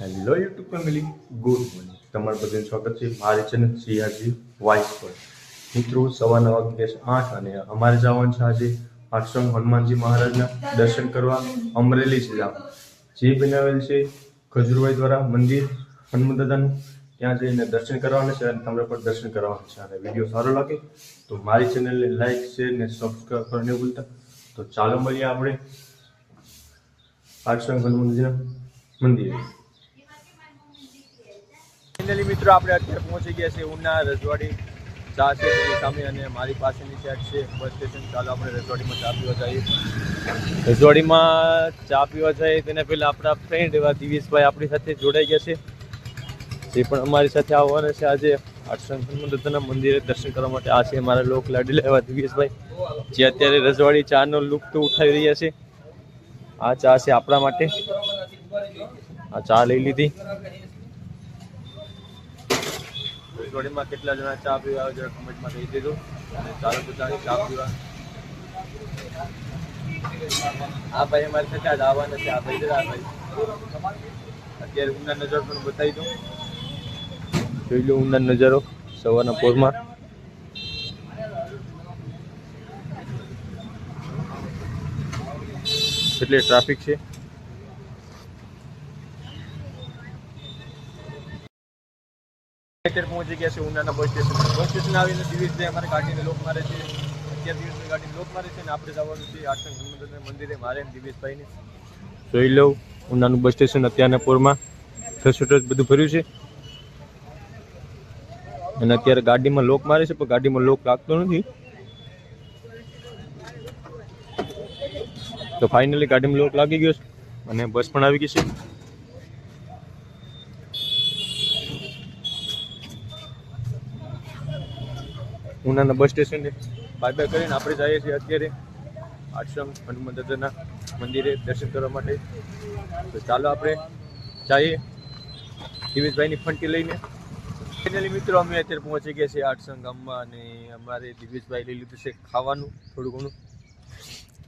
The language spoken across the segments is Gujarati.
Hello YouTube family good morning તમારું બધાનું સ્વાગત છે. મારી ચેનલ સીઆરજી વાઇસ પર. મિત્રો, સવારના વાગ્યા આઠ અને અમારે જવાનું છે આજે આશ્રમ હનુમાનજી મહારાજના દર્શન કરવા અમરેલી જિલ્લા. જે બનાવેલ છે ખજુરભાઈ દ્વારા મંદિર હનુમાન દાદાનું ત્યાં જઈને દર્શન કરવાના છે અને તમને પણ દર્શન કરવાના છે. અને વીડિયો સારો લાગે તો મારી ચેનલને લાઈક શેર ને સબસ્ક્રાઈબ કરવાનું ભૂલતા. તો ચાલો મળીએ આપણે આશ્રમ હનુમાનજીના મંદિરે. ફાઇનલી મિત્રો, આપણે અત્યારે પહોંચી ગયા છે ઉના રજવાડી ચા છે તેની સામે અને મારી પાસેની સાઈડ છે બસ સ્ટેશન. ચાલો આપણે રજવાડીમાં ચા પીવા જઈએ. રજવાડીમાં ચા પીવા જઈએ. તેના પહેલાં આપણા ફ્રેન્ડ એવા દિવેશભાઈ આપણી સાથે જોડાઈ ગયા છે. જે પણ અમારી સાથે આવવાના છે આજે. હનુમાનદાદાના મંદિરે દર્શન કરવા માટે. આ છે મારા લોક લાડીલા એવા દિવેશભાઈ જે અત્યારે રજવાડી ચાનો લુક તો ઉઠાવી રહ્યા છે. આ ચા છે આપણા માટે. આ ચા લઈ લીધી. રજવાડીમાં કેટલા જણા ચા પીવા આવે જરા કમેન્ટમાં કહી દેજો. અને ચાલો બધાની ચા પીવા. આ ભાઈ અમારી સાથે આજ આવવાના છે, આ ભાઈ જરા ભાઈ. અત્યારે ઊંડા નજર પણ બતાવી દઉં. જોઈ લો ઊંડા નજારો, સવારના પોરમાં. એટલે ટ્રાફિક છે. અત્યારે પહોંચી ગયા છે, ઉનાના બસ સ્ટેશન બસ સ્ટેશન આવીને દિવેશભાઈ અમારે ગાડીને લોક મારે છે, અત્યારે દિવેશભાઈ ગાડીને લોક મારે છે અને આપણે જવાનું છે આઠસંગ હનુમાન મંદિરે, મારે દિવસભાઈને જોઈ લઉં ઉનાનું બસ સ્ટેશન અત્યારના પોરમાં. ટચ બધું ભર્યું છે. અને અત્યારે ગાડીમાં લોક મારે છે, પણ ગાડીમાં લોક લાગતો નથી. તો ફાઇનલી ગાડીમાં લોક લાગી ગયો છે. અને બસ પણ આવી ગઈ છે. ઉનાના બસ સ્ટેશને બાય બાય કરીને આપણે જઈએ છીએ અત્યારે આશ્રમ હનુમાન દાદાના મંદિરે દર્શન કરવા માટે. તો ચાલો આપણે જઈએ દિવેશભાઈની ફંટી લઈને. ફાઇનલી મિત્રો, અમે અત્યારે પહોંચી ગયા છીએ આઠસંગ ગામમાં અને અમારે દિવેશભાઈ લઈ લીધું છે ખાવાનું, થોડું ઘણું.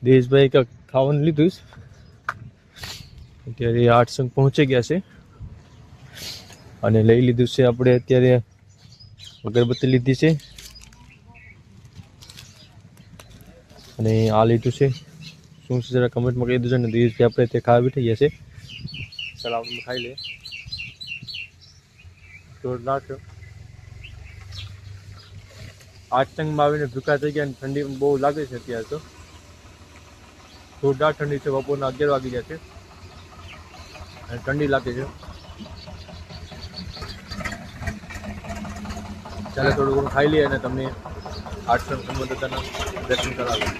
દિવેશભાઈ ખાવાનું લીધું છે? અત્યારે આઠસંગ પહોંચી ગયા છે. અને લઈ લીધું છે આપણે અત્યારે અગરબત્તી લીધી છે. અને આ લીધું છે. શું છે જરા કમેન્ટમાં કહી દેજો ને દિવેશભાઈ આપણે તે ખાવા બેઠી ગયા છે. ચાલ આપણે ખાઈ લઈએ જોરદાર છે. આતંકમાં આવીને ભૂકા થઈ ગયા અને ઠંડી બહુ લાગે છે અત્યારે તો. જોરદાર ઠંડી છે, બપોરના અગિયાર વાગી ગયા છે. અને ઠંડી લાગે છે. ચાલો, થોડું ઘણું ખાઈ લઈએ અને તમને આઠસંગ સંબંધતાના દર્શન કરાવીએ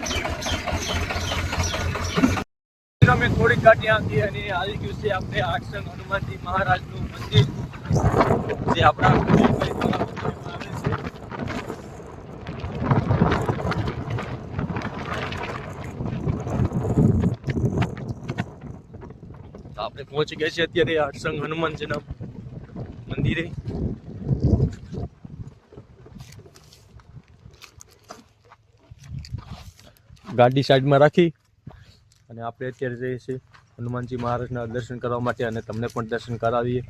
અમે થોડીક ગાડી આપી અને આવી છે આપણે આઠસંગ હનુમાનજી મહારાજનું મંદિર, જે આપણા આપણે પહોંચી ગયા છીએ અત્યારે આઠસંગ હનુમાનજીના મંદિરે. ગાડી સાઈડમાં રાખી અને આપણે અત્યારે જઈએ છીએ હનુમાનજી મહારાજના દર્શન કરવા માટે અને તમને પણ દર્શન કરાવીએ.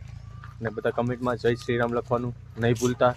અને બધા કમેન્ટમાં જય શ્રીરામ લખવાનું નહીં ભૂલતા.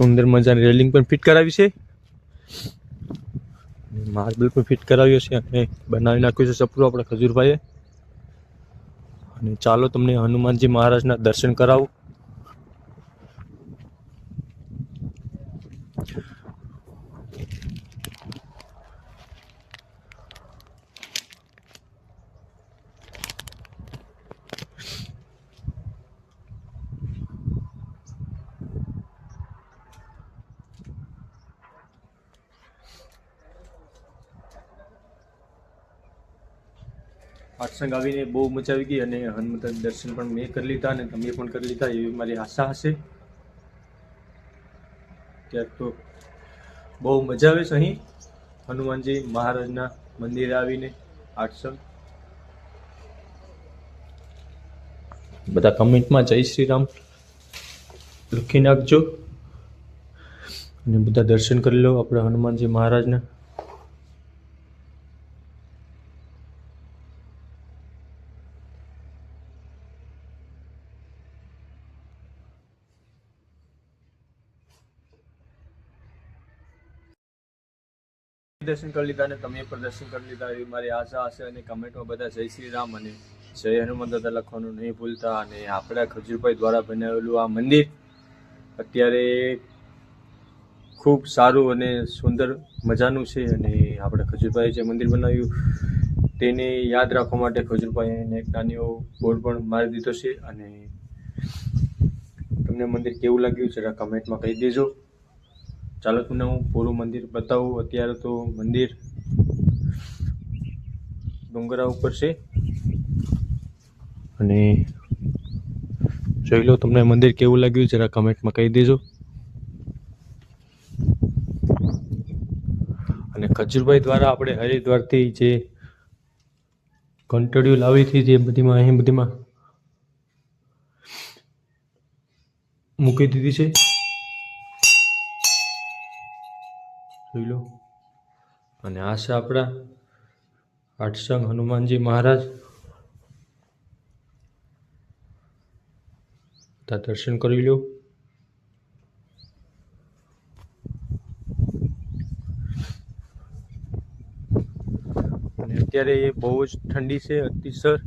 સુંદર મજાની રેલિંગ પણ ફિટ કરાવી છે. માર્બલ પણ ફિટ કરાવ્યો છે અને બનાવી નાખ્યું છે સપનું આપણા ખજૂરભાઈએ. અને ચાલો તમને હનુમાનજી મહારાજના દર્શન કરાવું. સત્સંગ આવીને બહુ મજા આવી ગઈ અને હનુમંત દર્શન પણ મેં કરી લીધા અને તમે પણ કરી લીધા, એવી મારી આશા હશે. ક્યાંક તો બહુ મજા આવે છે અહીં. હનુમાનજી મહારાજના મંદિરે આવીને આઠસંગ બધા કમેન્ટમાં જય શ્રી રામ લખી નાખજો. અને બધા દર્શન કરી લો આપણે હનુમાનજી મહારાજના. દર્શન કરી લીધા અને તમે પણ દર્શન કરી લીધા. એવી મારી આશા હશે અને કમેન્ટમાં બધા જય શ્રી રામ અને જય હનુમાન દાદા લખવાનું નહીં ભૂલતા. અને આપણા ખજૂરભાઈ દ્વારા બનાવેલું આ મંદિર અત્યારે ખૂબ સારું અને સુંદર મજાનું છે અને આપણે ખજૂરભાઈ જે મંદિર બનાવ્યું તેને યાદ રાખવા માટે ખજૂરભાઈ એને એક નાનીઓ બોર્ડ પણ મારી દીધો છે. અને તમને મંદિર કેવું લાગ્યું જરા કમેન્ટમાં કહી દેજો. ચાલો તમને હું પૂરું મંદિર બતાવું. અત્યારે તો મંદિર ડુંગરા ઉપર છે. અને જોઈ લો તમને મંદિર કેવું લાગ્યું, જરા કમેન્ટમાં કહી દેજો. અને ખજુરભાઈ દ્વારા આપણે હરિદ્વારથી જે કંટડીઓ લાવી હતી, જે બધીમાં, અહીં બધીમાં મૂકી દીધી છે. જોઈ લો. અને આ છે આપણા આઠસંગ હનુમાનજી મહારાજ. દર્શન કરી લો. અને અત્યારે એ બહુ જ ઠંડી છે, અતિસર.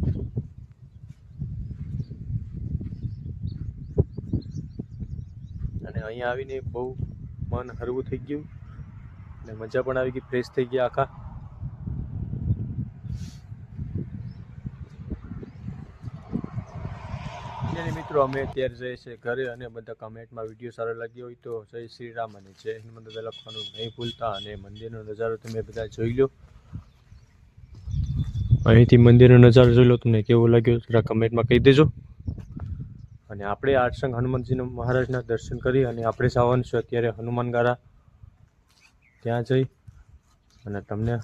અને અહીંયા આવીને બહુ મન હરવું થઈ ગયું. અને મજા પણ આવી ગઈ ફ્રેશ થઈ ગયા આખા. મિત્રો, અમે અત્યારે જઈએ છીએ ઘરે અને બધા કમેન્ટમાં વીડિયો સારો લાગ્યો હોય તો જય શ્રી રામ અને જય હનુમાન દાદા લખવાનું નહીં ભૂલતા અને મંદિરનો નજારો તમે બધા જોઈ લો. અહીંથી મંદિરનો નજારો જોઈ લો, તમને કેવો લાગ્યો જરા કમેન્ટમાં કહી દેજો. અને આપણે આઠસંગ હનુમાનજીના મહારાજના દર્શન કરી અને આપણે જવાનું છે અત્યારે હનુમાનગારા ત્યાં જઈ અને તમને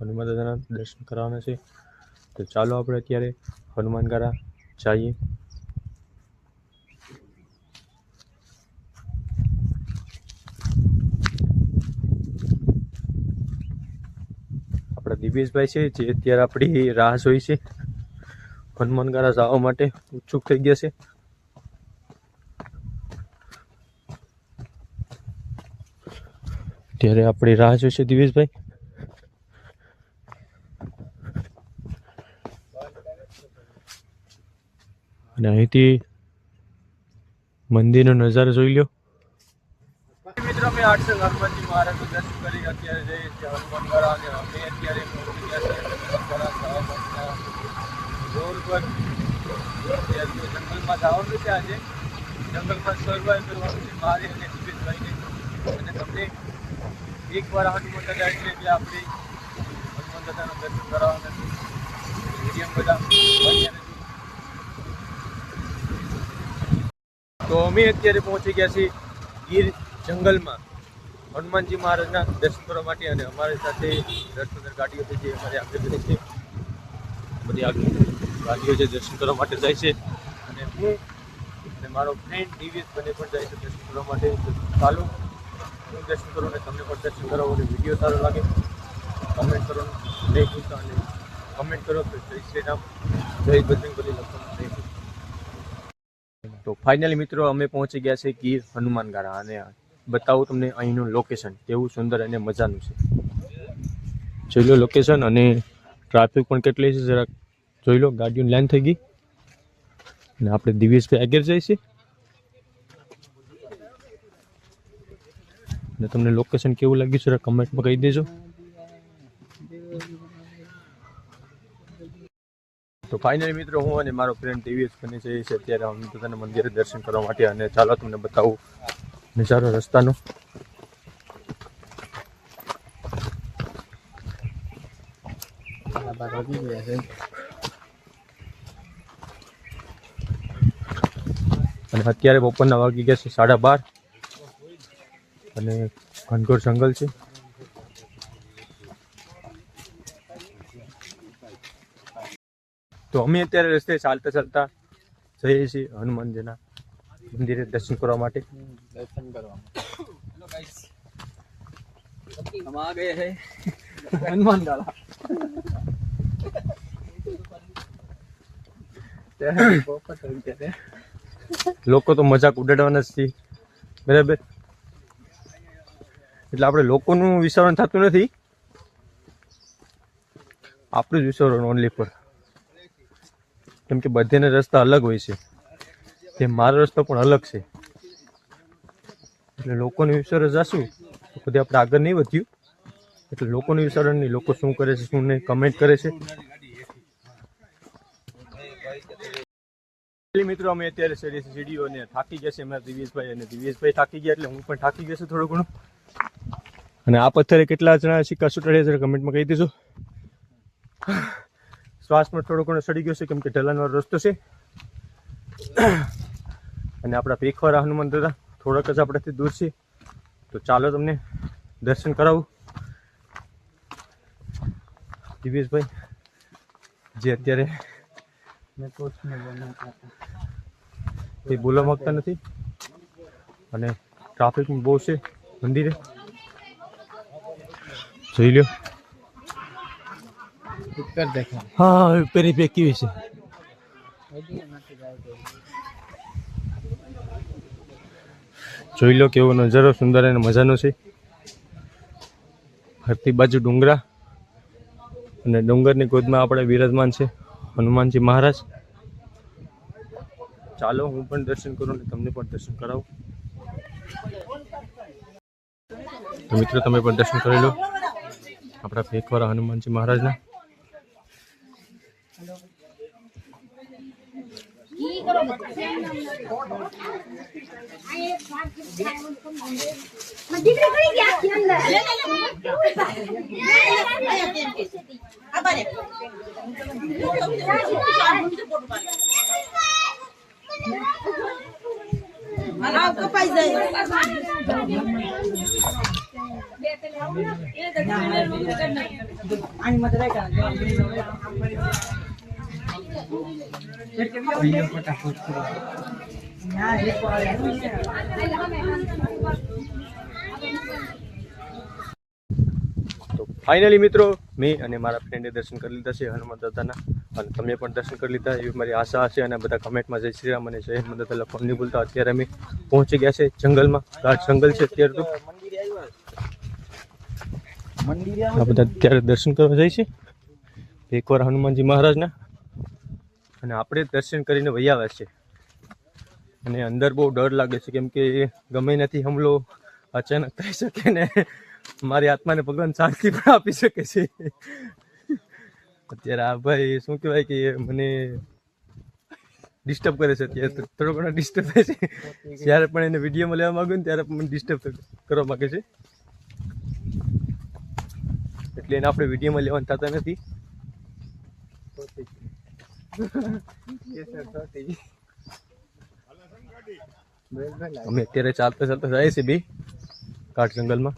હનુમાન દાદાના દર્શન કરવાના છે. તો ચાલો આપણે અત્યારે હનુમાનગારા જઈએ. આપણા દિવેશભાઈ છે, જે અત્યારે આપણી રાહ જોઈ છે. હનુમાનગારા જવા માટે ઉત્સુક થઈ ગયા છે. ત્યારે આપણી રાહ જોશે દિવેશભાઈ. અને અહીંથી મંદિરનો નજારો જોઈ અત્યારે અત્યારે પર. જંગલમાં જવાનું છે આજે. જંગલમાં સર્વાઈવ કરવાનું છે મારી અને દિવેશભાઈને. અને તમને એકવાર હનુમાન દાદા એટલે કે આપણે હનુમાન દાદાના દર્શન કરાવવાના છે. બધા તો અમે અત્યારે પહોંચી ગયા છીએ ગીર જંગલમાં. હનુમાનજી મહારાજના દર્શન કરવા માટે અને અમારી સાથે પંદર ગાડીઓ છે જે અમારી આગળ બધી છે. બધી આગળ ગાડીઓ છે દર્શન કરવા માટે જાય છે. અને હું અને મારો ફ્રેન્ડ દિવ્યેશ બંને પણ જાય છે દર્શન કરવા માટે. ચાલો દર્શન કરો અને તમને પણ દર્શન કરાવો અને વીડિયો સારો લાગે કમેન્ટ કરો જય ભૂલતા અને કમેન્ટ કરો કે જય શ્રી જય બજરંગબલી લખવાનું તો ફાઇનલી મિત્રો અમે પહોંચી ગયા છે ગીર હનુમાનગાળા અને બતાવું તમને અહીંનું લોકેશન કેવું સુંદર અને મજાનું છે. જોઈ લો લોકેશન અને ટ્રાફિક પણ કેટલી છે, જરાક જોઈ લો, ગાડીઓની લાઈન થઈ ગઈ. અને આપણે દિવેશભાઈ આગળ છે ને તમને લોકેશન કેવું લાગ્યું છે કમેન્ટમાં કહી દેજો. તો ફાઇનલ મિત્રો, હું અને મારો ફ્રેન્ડ ટીવીએસ બની છે અત્યારે અમે પોતાના મંદિરે દર્શન કરવા માટે અને ચાલો તમને બતાવું નજારો રસ્તાનો. અને અત્યારે બપોરના વાગી ગયા છે સાડા બાર. અને ઘનઘોર જંગલ છે તો અમે અત્યારે રસ્તે ચાલતા ચાલતા જઈએ છીએ હનુમાનજીના મંદિરે દર્શન કરવા માટે दर्शन करवा हम आ गए हैं हनुमान गाला પોપટ હોય ત્યારે લોકો તો મજાક ઉડાડવાના જ છે બરાબર એટલે આપણે લોકોનું વિચારણ થતું નથી. આપણું જ વિચારણ ઓનલી પર. કેમ કે બધાને રસ્તા અલગ હોય છે. તે મારો રસ્તો પણ અલગ છે. એટલે લોકોનું વિચારણ જશું તો કદી આપણે આગળ નહીં વધ્યું. એટલે લોકોનું વિચારણ નહીં, લોકો શું કરે છે, શું નહીં કમેન્ટ કરે છે. મિત્રો, અમે અત્યારે ચડીએ છીએ સીડીઓ અને થાકી ગયા છે અમારા દિવ્યેશભાઈ અને દિવ્યેશભાઈ થાકી ગયા, એટલે હું પણ થાકી ગયો છું થોડું ઘણું. અને આ પથ્થરે કેટલા જણા સિક્કા સુટાડ્યા જરા કમેન્ટમાં કહી દીધું શ્વાસમાં થોડો ઘણો સડી ગયો છે કેમ કે ઢલાનવાળો રસ્તો છે. અને આપણા પેખવાળા હનુમાન દાદા થોડાક જ આપણાથી દૂર છે. તો ચાલો તમને દર્શન કરાવું. દિવેશભાઈ જે અત્યારે એ બોલવા માંગતા નથી. અને ટ્રાફિક બહુ છે મંદિરે. જોઈ લ્યો હા ઉપરની પેક કેવી છે? જોઈ લો કેવો નજારો સુંદર અને મજાનો છે. ફરતી બાજુ ડુંગરા અને ડુંગરની ગોદમાં આપણે વિરાજમાન છે હનુમાનજી મહારાજ. ચાલો હું પણ દર્શન કરું અને તમને પણ દર્શન કરાવું. તો મિત્રો તમે પણ દર્શન કરી લો. આપણા ફેકવાળા હનુમાનજી મહારાજના. કપાઈ ફાઇનલી મિત્રો, મેં અને મારા ફ્રેન્ડે દર્શન કરી લીધા છે હનુમાન દાદાના. અને તમે પણ દર્શન કરી લીધા. એવી મારી આશા હશે અને બધા કમેન્ટમાં જય શ્રી રામ અને જય હનુમાન દાદા લખવાનું નહીં ભૂલતા. અત્યારે અમે પહોંચી ગયા છે જંગલમાં. ગાઢ જંગલ છે અત્યારે તો. અત્યારે દર્શન કરવા જાય છે. એકવાર હનુમાનજી મહારાજના. અને આપણે દર્શન કરીને વહી આવ્યા છે. અને અંદર બહુ ડર લાગે છે, કેમ કે ગમે નથી હમલો અચાનક થઈ શકે ને મારી આત્માને ભગવાન શાંતિ પણ આપી શકે છે. અત્યારે આ ભાઈ શું કહેવાય કે મને ડિસ્ટર્બ કરે છે અત્યારે થોડો ઘણો ડિસ્ટર્બ થાય છે. જ્યારે પણ એને વિડીયોમાં લેવા માંગુ ને ત્યારે પણ ડિસ્ટર્બ કરવા માગે છે. એટલે એને આપણે વિડીયોમાં લેવાનું થતા નથી. અમે અત્યારે ચાલતા ચાલતા જાય છે બી કાઠ જંગલમાં.